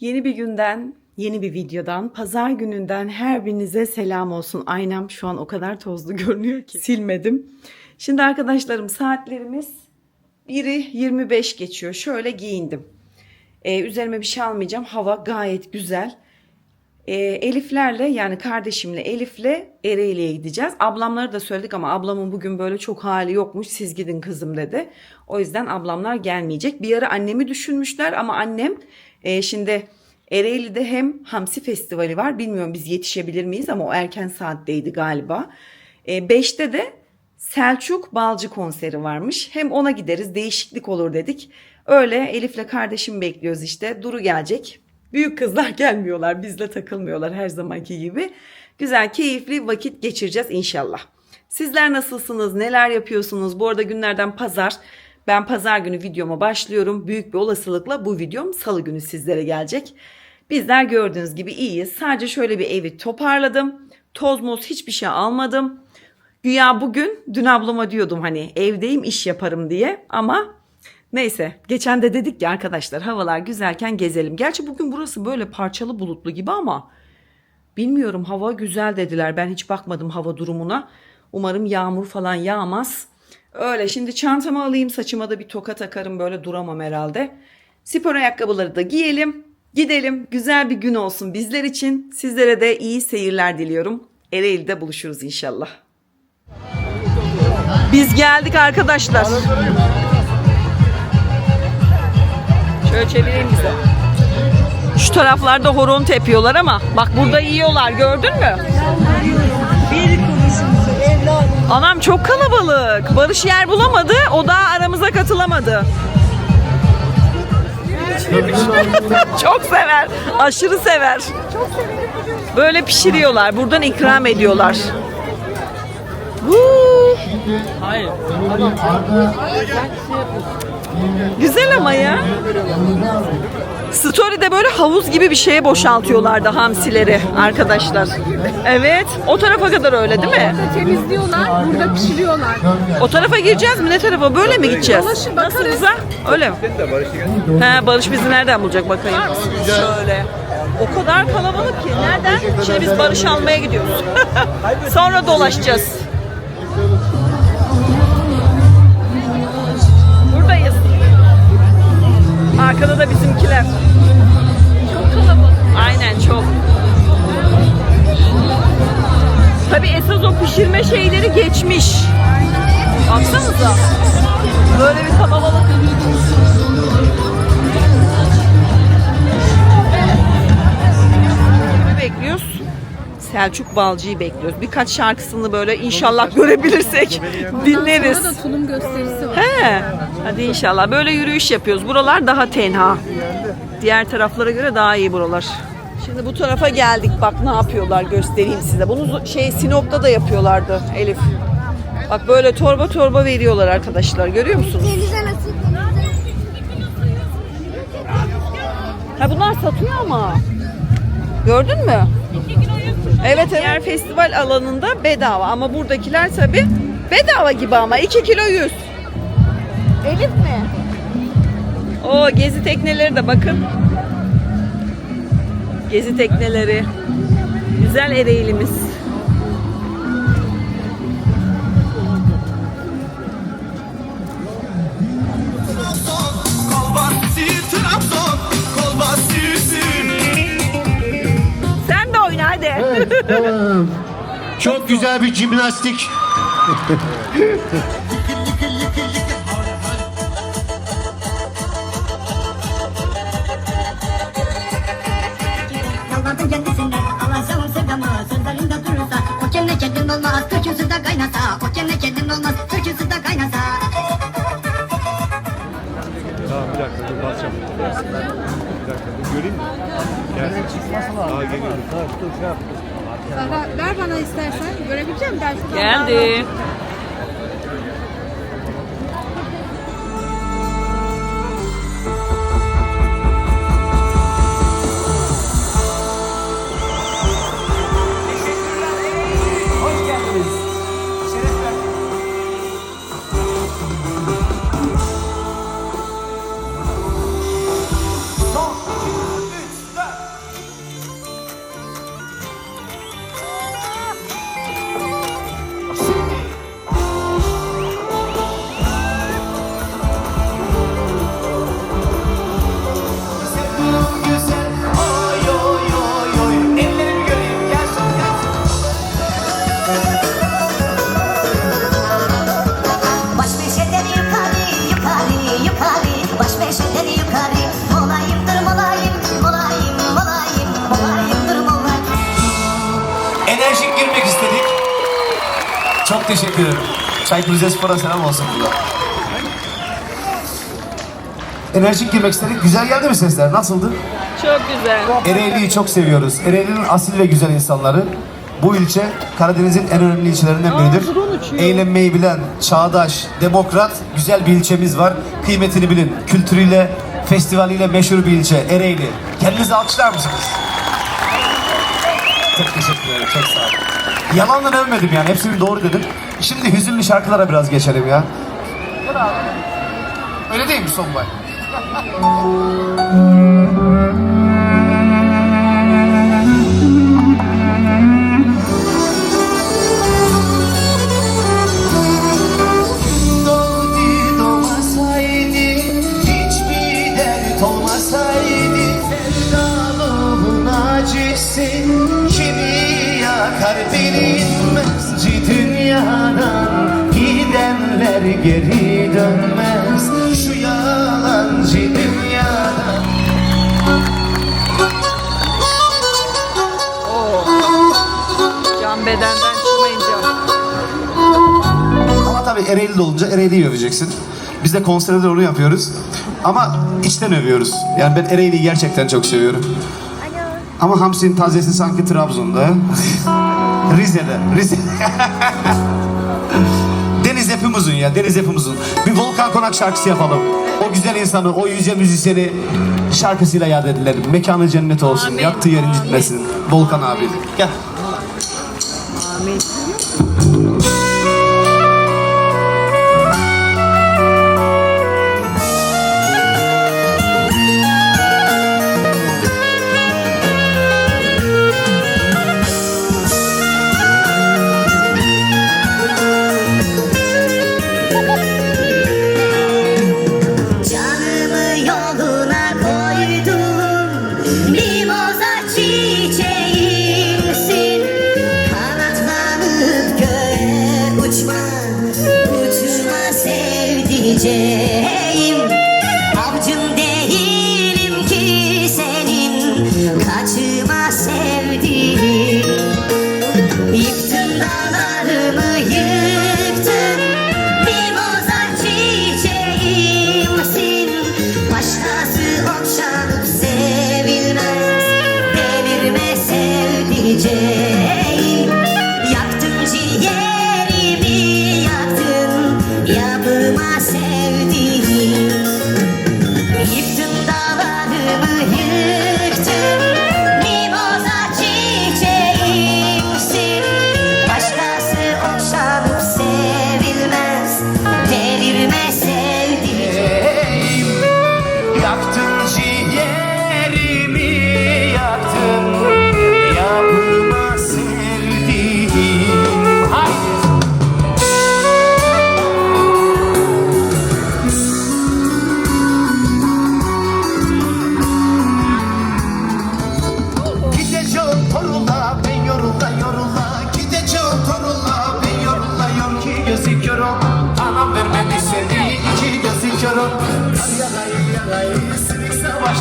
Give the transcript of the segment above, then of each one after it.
Yeni bir günden, yeni bir videodan, pazar gününden her birinize selam olsun. Aynam şu an o kadar tozlu görünüyor ki silmedim. Şimdi arkadaşlarım saatlerimiz biri 25 geçiyor. Şöyle giyindim. Ee, üzerime bir şey almayacağım. Hava gayet güzel. Ee, Eliflerle yani kardeşimle Elif'le Ereğli'ye gideceğiz. Ablamları da söyledik ama ablamın bugün böyle çok hali yokmuş. Siz gidin kızım dedi. O yüzden ablamlar gelmeyecek. Bir ara annemi düşünmüşler ama annem e, şimdi Ereğli'de hem Hamsi Festivali var. Bilmiyorum biz yetişebilir miyiz ama o erken saatteydi galiba. 5'te de Selçuk Balcı konseri varmış. Hem ona gideriz değişiklik olur dedik. Öyle Elif'le kardeşim bekliyoruz işte. Duru gelecek. Büyük kızlar gelmiyorlar. Bizle takılmıyorlar her zamanki gibi. Güzel, keyifli vakit geçireceğiz inşallah. Sizler nasılsınız? Neler yapıyorsunuz? Bu arada günlerden pazar. Ben pazar günü videoma başlıyorum. Büyük bir olasılıkla bu videom salı günü sizlere gelecek. Bizler gördüğünüz gibi iyiyiz. Sadece şöyle bir evi toparladım. Toz moz hiçbir şey almadım. Güya bugün dün ablama diyordum hani evdeyim iş yaparım diye ama neyse geçen de dedik ki arkadaşlar havalar güzelken gezelim. Gerçi bugün burası böyle parçalı bulutlu gibi ama bilmiyorum hava güzel dediler. Ben hiç bakmadım hava durumuna. Umarım yağmur falan yağmaz. Öyle şimdi çantamı alayım saçıma da bir toka takarım böyle duramam herhalde. Spor ayakkabıları da giyelim. Gidelim. Güzel bir gün olsun bizler için. Sizlere de iyi seyirler diliyorum. Ereğli'de buluşuruz inşallah. Biz geldik arkadaşlar. Şöyle çevireyim bize. Şu taraflarda horon tepiyorlar ama bak burada yiyorlar gördün mü? Anam çok kalabalık. Barış yer bulamadı. O da aramıza katılamadı. çok sever. Aşırı sever. Böyle pişiriyorlar. Buradan ikram ediyorlar. Güzel ama ya. Story'de böyle havuz gibi bir şeye boşaltıyorlardı hamsileri arkadaşlar. Evet. O tarafa kadar öyle değil mi? temizliyorlar, burada pişiriyorlar. O tarafa gireceğiz mi? Ne tarafa? Böyle mi gideceğiz? Dolaşın, bakarız. Nasıl güzel? Öyle mi? He, Barış bizi nereden bulacak bakayım. Şöyle. O kadar kalabalık ki. Nereden? Şimdi biz Barış almaya gidiyoruz. Sonra dolaşacağız. Arkada da bizimkiler. Çok kalabalık. Aynen çok. Tabii esas o pişirme şeyleri geçmiş. Baksanıza. Böyle bir kalabalık. Kimi bekliyoruz? Selçuk Balcı'yı bekliyoruz. Birkaç şarkısını böyle inşallah görebilirsek dinleriz. Burada da tulum gösterisi var. He. Hadi inşallah. Böyle yürüyüş yapıyoruz. Buralar daha tenha. Diğer taraflara göre daha iyi buralar. Şimdi bu tarafa geldik. Bak ne yapıyorlar göstereyim size. Bunu şey Sinop'ta da yapıyorlardı Elif. Bak böyle torba torba veriyorlar arkadaşlar. Görüyor musunuz? Ha bunlar satıyor ama. Gördün mü? Evet evet. Diğer festival alanında bedava ama buradakiler tabi bedava gibi ama 2 kilo 100. Elif mi? O gezi tekneleri de bakın. Gezi tekneleri. Güzel Ereğlimiz. Sen de oyna hadi. Tamam. Çok güzel bir jimnastik. olmaz Türküsü de kaynasa O kendi kendin olmaz Türküsü de kaynasa Tamam bir dakika dur basacağım. Bir dakika dur göreyim mi? Gel. Daha geliyorum. Sara, ver bana istersen. Görebileceğim ben şuradan. Geldi. Çaykur Rizespor'a selam olsun burada. Enerjik girmek istedik. Güzel geldi mi sesler? Nasıldı? Çok güzel. Ereğli'yi çok seviyoruz. Ereğli'nin asil ve güzel insanları. Bu ilçe Karadeniz'in en önemli ilçelerinden biridir. Eğlenmeyi bilen, çağdaş, demokrat, güzel bir ilçemiz var. Kıymetini bilin. Kültürüyle, festivaliyle meşhur bir ilçe Ereğli. Kendinizi alkışlar mısınız? Çok teşekkür ederim. Çok sağ olun. Yalandan övmedim yani. Hepsini doğru dedim. Şimdi hüzünlü şarkılara biraz geçelim ya. Öyle değil mi Sonbay? Gidenler geri dönmez Şu yalancı dünyadan Can bedenden çıkmayınca. Ama tabii Ereğli'de olunca Ereğli'yi öveceksin. Biz de konserde onu yapıyoruz. Ama içten övüyoruz. Yani ben Ereğli'yi gerçekten çok seviyorum. Ama Hamsi'nin tazesi sanki Trabzon'da. Rize'de. Rize. Deniz hepimizin ya, deniz hepimizin. Bir Volkan Konak şarkısı yapalım. O güzel insanı, o yüce müzisyeni şarkısıyla yad edilelim. Mekanı cennet olsun, Amin. yattığı yer incitmesin. Volkan abi. Gel. Amin. День.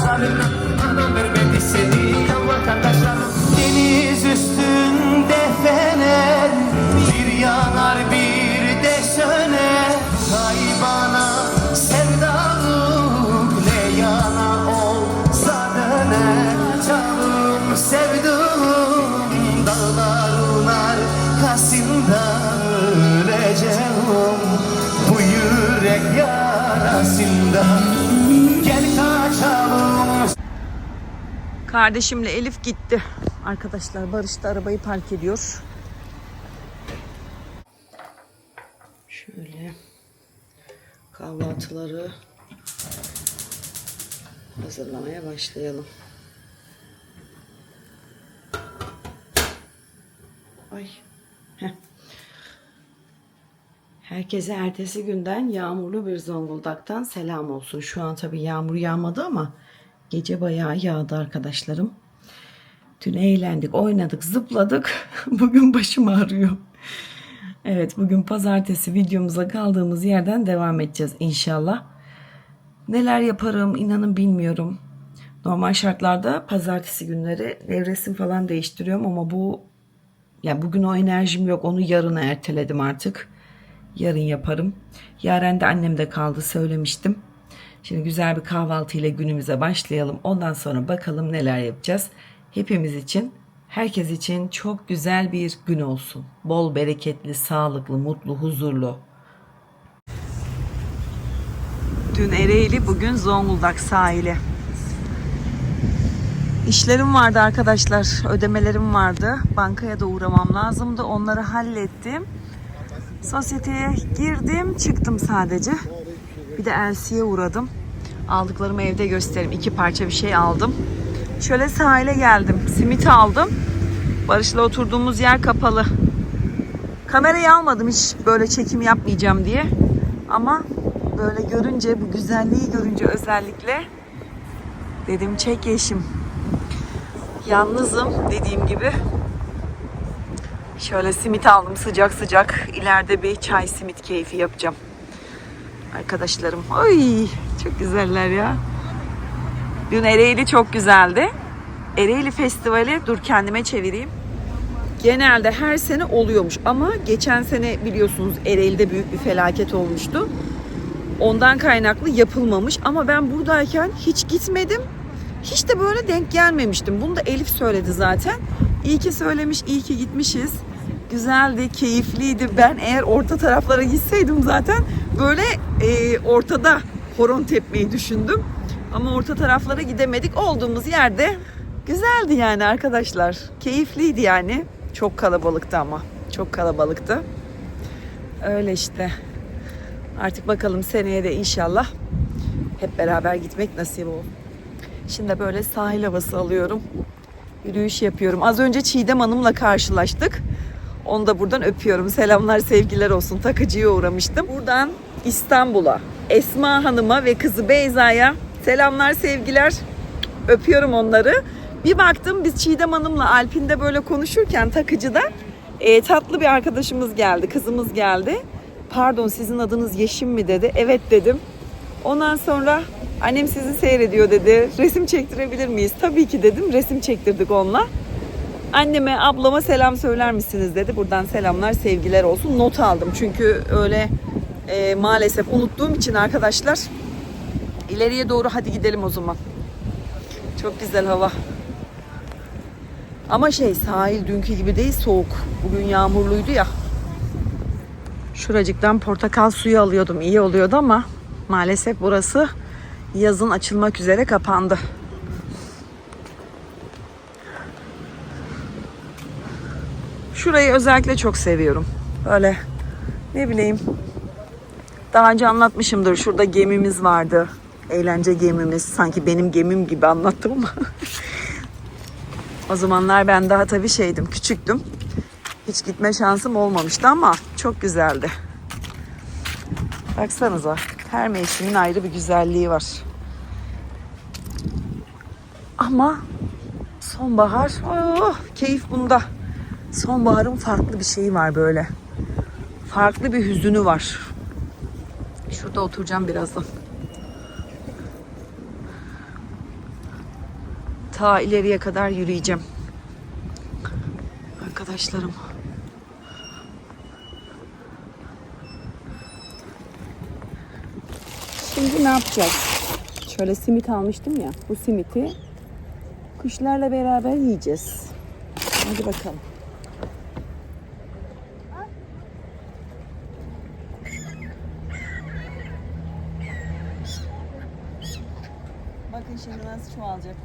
I'm Kardeşimle Elif gitti. Arkadaşlar Barış da arabayı park ediyor. Şöyle kahvaltıları hazırlamaya başlayalım. Ay. Herkese ertesi günden yağmurlu bir Zonguldak'tan selam olsun. Şu an tabii yağmur yağmadı ama gece bayağı yağdı arkadaşlarım. Dün eğlendik, oynadık, zıpladık. Bugün başım ağrıyor. Evet bugün pazartesi videomuza kaldığımız yerden devam edeceğiz inşallah. Neler yaparım inanın bilmiyorum. Normal şartlarda pazartesi günleri nevresim falan değiştiriyorum ama bu Yani bugün o enerjim yok. Onu yarına erteledim artık. Yarın yaparım. Yaren de annem de kaldı söylemiştim. Şimdi güzel bir kahvaltı ile günümüze başlayalım. Ondan sonra bakalım neler yapacağız. Hepimiz için, herkes için çok güzel bir gün olsun. Bol bereketli, sağlıklı, mutlu, huzurlu. Dün Ereğli, bugün Zonguldak sahili. İşlerim vardı arkadaşlar, ödemelerim vardı. Bankaya da uğramam lazımdı. Onları hallettim. Sosyeteye girdim, çıktım sadece. Bir de Elsie'ye uğradım. Aldıklarımı evde göstereyim. İki parça bir şey aldım. Şöyle sahile geldim. Simit aldım. Barış'la oturduğumuz yer kapalı. Kamerayı almadım hiç böyle çekim yapmayacağım diye. Ama böyle görünce, bu güzelliği görünce özellikle dedim çek yeşim. Yalnızım dediğim gibi. Şöyle simit aldım sıcak sıcak. İleride bir çay simit keyfi yapacağım. Arkadaşlarım. Ay çok güzeller ya. Dün Ereğli çok güzeldi. Ereğli Festivali dur kendime çevireyim. Genelde her sene oluyormuş ama geçen sene biliyorsunuz Ereğli'de büyük bir felaket olmuştu. Ondan kaynaklı yapılmamış ama ben buradayken hiç gitmedim. Hiç de böyle denk gelmemiştim. Bunu da Elif söyledi zaten. İyi ki söylemiş, iyi ki gitmişiz. Güzeldi, keyifliydi. Ben eğer orta taraflara gitseydim zaten böyle e, ortada horon tepmeyi düşündüm. Ama orta taraflara gidemedik. Olduğumuz yerde güzeldi yani arkadaşlar. Keyifliydi yani. Çok kalabalıktı ama. Çok kalabalıktı. Öyle işte. Artık bakalım seneye de inşallah hep beraber gitmek nasip olur. Şimdi böyle sahil havası alıyorum. Yürüyüş yapıyorum. Az önce Çiğdem Hanım'la karşılaştık. Onu da buradan öpüyorum. Selamlar, sevgiler olsun. Takıcıya uğramıştım. Buradan İstanbul'a, Esma Hanım'a ve kızı Beyza'ya selamlar, sevgiler. Öpüyorum onları. Bir baktım biz Çiğdem Hanım'la Alpin'de böyle konuşurken takıcıda e, tatlı bir arkadaşımız geldi, kızımız geldi. Pardon sizin adınız Yeşim mi dedi. Evet dedim. Ondan sonra annem sizi seyrediyor dedi. Resim çektirebilir miyiz? Tabii ki dedim. Resim çektirdik onunla. Anneme, ablama selam söyler misiniz dedi. Buradan selamlar, sevgiler olsun. Not aldım çünkü öyle e, maalesef unuttuğum için arkadaşlar. İleriye doğru hadi gidelim o zaman. Çok güzel hava. Ama şey sahil dünkü gibi değil soğuk. Bugün yağmurluydu ya. Şuracıktan portakal suyu alıyordum. iyi oluyordu ama maalesef burası yazın açılmak üzere kapandı. Şurayı özellikle çok seviyorum. Böyle ne bileyim daha önce anlatmışımdır. Şurada gemimiz vardı. Eğlence gemimiz. Sanki benim gemim gibi anlattım ama. o zamanlar ben daha tabii şeydim, küçüktüm. Hiç gitme şansım olmamıştı ama çok güzeldi. Baksanıza her mevsimin ayrı bir güzelliği var. Ama sonbahar, oh, keyif bunda. Sonbaharın farklı bir şeyi var böyle. Farklı bir hüzünü var. Şurada oturacağım birazdan. Ta ileriye kadar yürüyeceğim. Arkadaşlarım. Şimdi ne yapacağız? Şöyle simit almıştım ya. Bu simiti kuşlarla beraber yiyeceğiz. Hadi bakalım. Bakın şimdi nasıl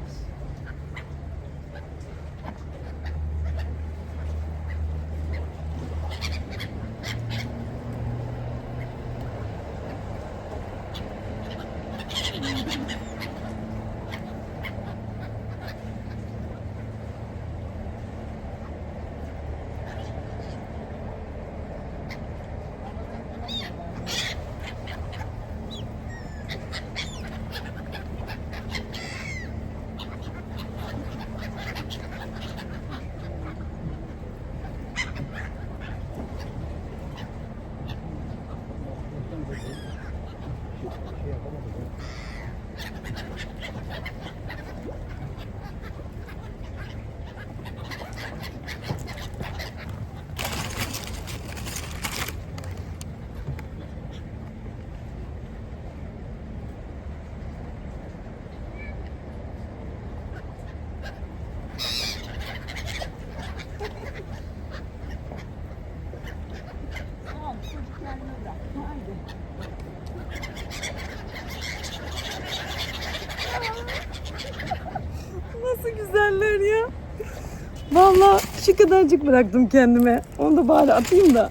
Şu kadarcık bıraktım kendime. Onu da bari atayım da.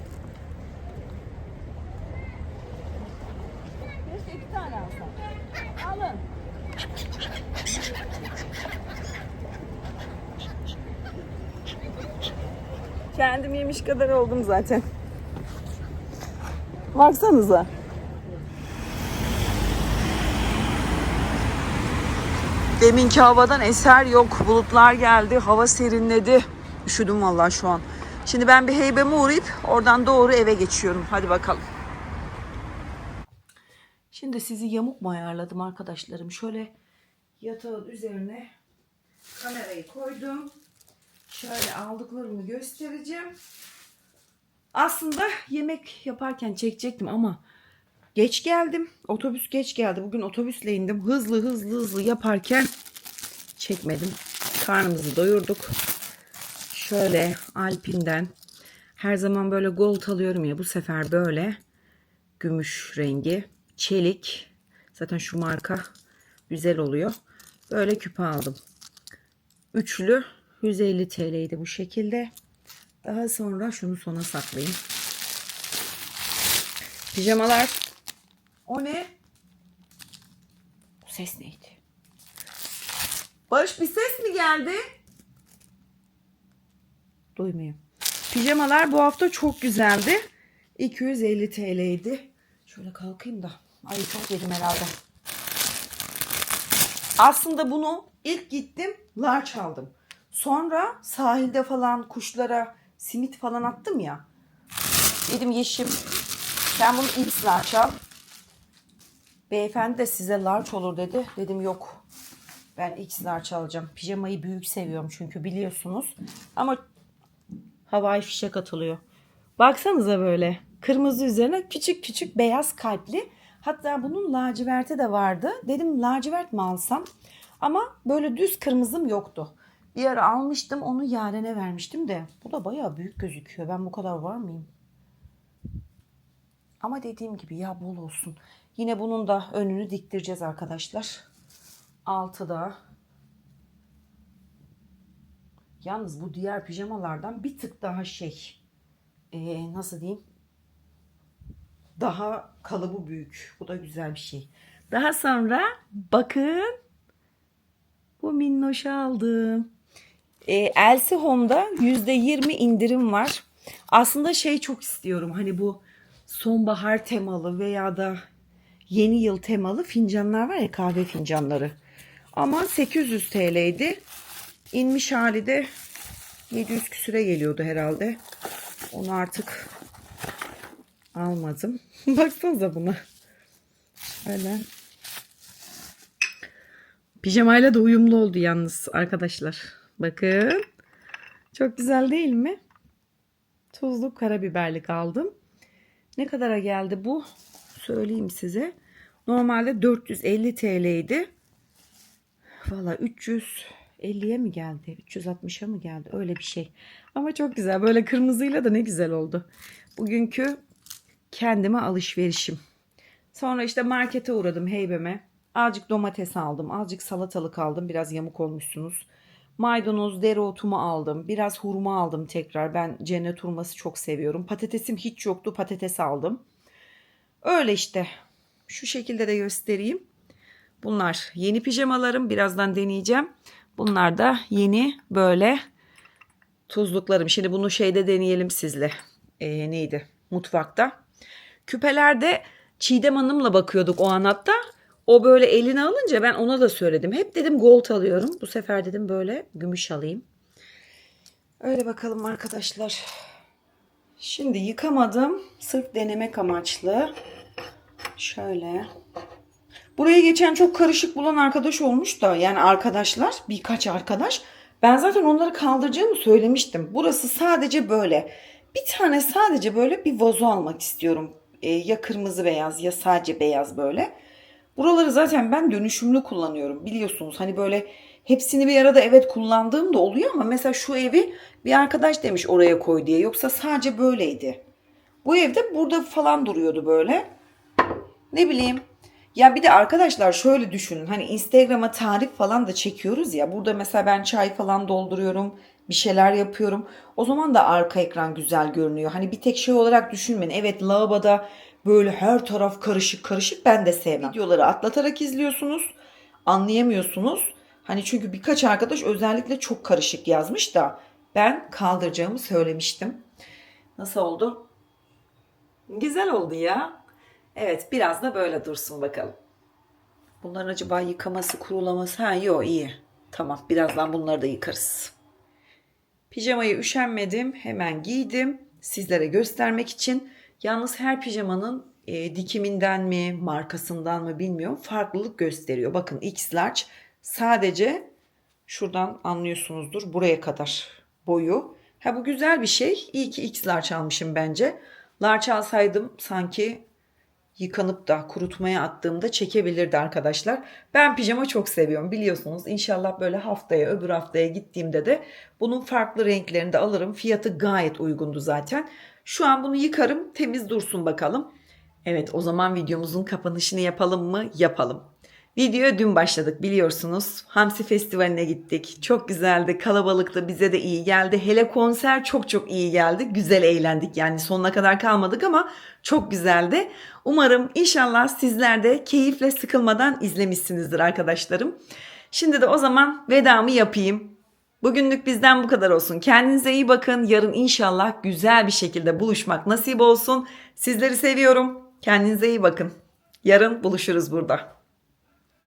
Kendim yemiş kadar oldum zaten. Baksanıza. Deminki havadan eser yok. Bulutlar geldi. Hava serinledi. Üşüdüm vallahi şu an. Şimdi ben bir heybeme uğrayıp oradan doğru eve geçiyorum. Hadi bakalım. Şimdi sizi yamuk mu ayarladım arkadaşlarım? Şöyle yatağın üzerine kamerayı koydum. Şöyle aldıklarımı göstereceğim. Aslında yemek yaparken çekecektim ama geç geldim. Otobüs geç geldi. Bugün otobüsle indim. Hızlı hızlı hızlı yaparken çekmedim. Karnımızı doyurduk. Şöyle Alpin'den her zaman böyle gold alıyorum ya bu sefer böyle gümüş rengi çelik zaten şu marka güzel oluyor. Böyle küpe aldım. Üçlü 150 TL'ydi bu şekilde. Daha sonra şunu sona saklayayım. Pijamalar. O ne? Bu ses neydi? Barış bir ses mi geldi? Duymuyorum. Pijamalar bu hafta çok güzeldi. 250 TL'ydi. Şöyle kalkayım da. Ay çok yedim herhalde. Aslında bunu ilk gittim large aldım. Sonra sahilde falan kuşlara simit falan attım ya. Dedim Yeşim sen bunu X large al. Beyefendi de size large olur dedi. Dedim yok. Ben X large alacağım. Pijamayı büyük seviyorum çünkü biliyorsunuz. Ama havai fişek atılıyor. Baksanıza böyle. Kırmızı üzerine küçük küçük beyaz kalpli. Hatta bunun laciverti de vardı. Dedim lacivert mi alsam? Ama böyle düz kırmızım yoktu. Bir ara almıştım onu Yaren'e vermiştim de. Bu da bayağı büyük gözüküyor. Ben bu kadar var mıyım? Ama dediğim gibi ya bol olsun. Yine bunun da önünü diktireceğiz arkadaşlar. Altıda. Yalnız bu diğer pijamalardan bir tık daha şey. ee, nasıl diyeyim? Daha kalıbı büyük. Bu da güzel bir şey. Daha sonra bakın bu minnoşu aldım. E, Elsi Home'da %20 indirim var. Aslında şey çok istiyorum. Hani bu sonbahar temalı veya da yeni yıl temalı fincanlar var ya kahve fincanları. Ama 800 TL'ydi. İnmiş hali de 700 küsüre geliyordu herhalde. Onu artık almadım. Baksanıza buna. Öyle. Pijamayla da uyumlu oldu yalnız arkadaşlar. Bakın. Çok güzel değil mi? Tuzlu karabiberlik aldım. Ne kadara geldi bu? Söyleyeyim size. Normalde 450 TL'ydi. Valla 350'ye mi geldi? 360'a mı geldi? Öyle bir şey. Ama çok güzel. Böyle kırmızıyla da ne güzel oldu. Bugünkü kendime alışverişim. Sonra işte markete uğradım heybeme. Azıcık domates aldım. Azıcık salatalık aldım. Biraz yamuk olmuşsunuz. Maydanoz, dereotumu aldım. Biraz hurma aldım tekrar. Ben cennet hurması çok seviyorum. Patatesim hiç yoktu. Patates aldım. Öyle işte. Şu şekilde de göstereyim. Bunlar yeni pijamalarım. Birazdan deneyeceğim. Bunlar da yeni böyle tuzluklarım. Şimdi bunu şeyde deneyelim sizle. Ee, neydi? Mutfakta. Küpelerde Çiğdem Hanım'la bakıyorduk o an hatta. O böyle eline alınca ben ona da söyledim. Hep dedim gold alıyorum. Bu sefer dedim böyle gümüş alayım. Öyle bakalım arkadaşlar. Şimdi yıkamadım. Sırf denemek amaçlı. Şöyle. Buraya geçen çok karışık bulan arkadaş olmuş da yani arkadaşlar birkaç arkadaş. Ben zaten onları kaldıracağımı söylemiştim. Burası sadece böyle. Bir tane sadece böyle bir vazo almak istiyorum. Ee, ya kırmızı beyaz ya sadece beyaz böyle. Buraları zaten ben dönüşümlü kullanıyorum biliyorsunuz. Hani böyle hepsini bir arada evet kullandığım da oluyor ama mesela şu evi bir arkadaş demiş oraya koy diye. Yoksa sadece böyleydi. Bu evde burada falan duruyordu böyle. Ne bileyim Ya bir de arkadaşlar şöyle düşünün. Hani Instagram'a tarif falan da çekiyoruz ya. Burada mesela ben çay falan dolduruyorum. Bir şeyler yapıyorum. O zaman da arka ekran güzel görünüyor. Hani bir tek şey olarak düşünmeyin. Evet lavaboda böyle her taraf karışık karışık ben de sevmem. Videoları atlatarak izliyorsunuz. Anlayamıyorsunuz. Hani çünkü birkaç arkadaş özellikle çok karışık yazmış da ben kaldıracağımı söylemiştim. Nasıl oldu? Güzel oldu ya. Evet biraz da böyle dursun bakalım. Bunların acaba yıkaması, kurulaması? Ha yok iyi. Tamam birazdan bunları da yıkarız. Pijamayı üşenmedim. Hemen giydim. Sizlere göstermek için. Yalnız her pijamanın e, dikiminden mi, markasından mı bilmiyorum. Farklılık gösteriyor. Bakın X large sadece şuradan anlıyorsunuzdur buraya kadar boyu. Ha bu güzel bir şey. İyi ki X large almışım bence. Large alsaydım sanki yıkanıp da kurutmaya attığımda çekebilirdi arkadaşlar. Ben pijama çok seviyorum biliyorsunuz. İnşallah böyle haftaya öbür haftaya gittiğimde de bunun farklı renklerini de alırım. Fiyatı gayet uygundu zaten. Şu an bunu yıkarım temiz dursun bakalım. Evet o zaman videomuzun kapanışını yapalım mı? Yapalım. Videoya dün başladık biliyorsunuz. Hamsi Festivali'ne gittik. Çok güzeldi. Kalabalıktı. Bize de iyi geldi. Hele konser çok çok iyi geldi. Güzel eğlendik. Yani sonuna kadar kalmadık ama çok güzeldi. Umarım inşallah sizler de keyifle sıkılmadan izlemişsinizdir arkadaşlarım. Şimdi de o zaman vedamı yapayım. Bugünlük bizden bu kadar olsun. Kendinize iyi bakın. Yarın inşallah güzel bir şekilde buluşmak nasip olsun. Sizleri seviyorum. Kendinize iyi bakın. Yarın buluşuruz burada.